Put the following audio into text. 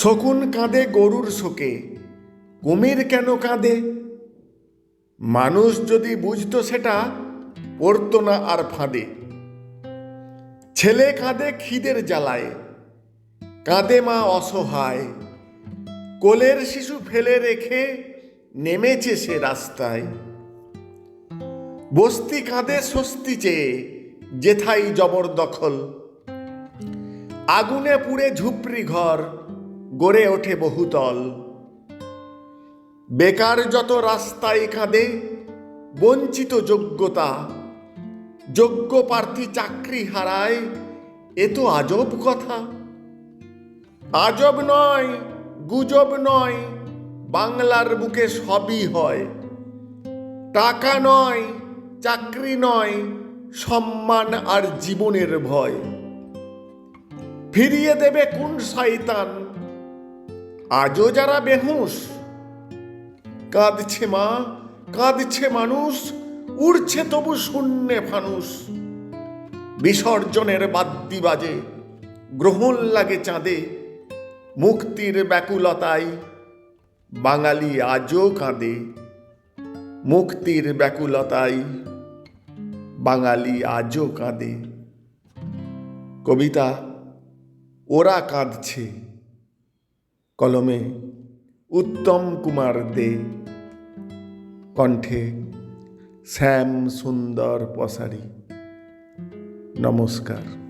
শকুন কাঁদে গরুর শোকে, কুমির কেন কাঁদে? মানুষ যদি বুঝতো সেটা, পড়তো না আর ফাঁদে। ছেলে কাঁদে খিদের জ্বালায়, কাঁদে মা অসহায়। কোলের শিশু ফেলে রেখে নেমেছে সে রাস্তায়। বস্তি কাঁদে স্বস্তি চেয়ে যেথাই জবরদখল। আগুনে পুড়ে ঝুপড়ি ঘর গড়ে ওঠে বহুতল। বেকার যত রাস্তায় কাঁদে বঞ্চিত যোগ্যতা, যোগ্য প্রার্থী চাকরি হারায়, এ তো আজব কথা। আজব নয়, গুজব নয়, বাংলার বুকে সবই হয়। টাকা নয়, চাকরি নয়, সম্মান আর জীবনের ভয়। ফিরিয়ে দেবে কোন শয়তান আজও যারা বেহুশ, কাঁদছে মা, কাঁদছে মানুষ, উড়ছে তবু শূন্যে ফানুষ। বিসর্জনের বাদ্যি বাজে, গ্রহণ লাগে চাঁদে, মুক্তির ব্যাকুলতায় বাঙালি আজও কাঁদে। মুক্তির ব্যাকুলতায় বাঙালি আজও কাঁদে। কবিতা, ওরা কাঁদছে। কলমে উত্তম কুমার দে। কণ্ঠে শ্যাম সুন্দর পসারি। নমস্কার।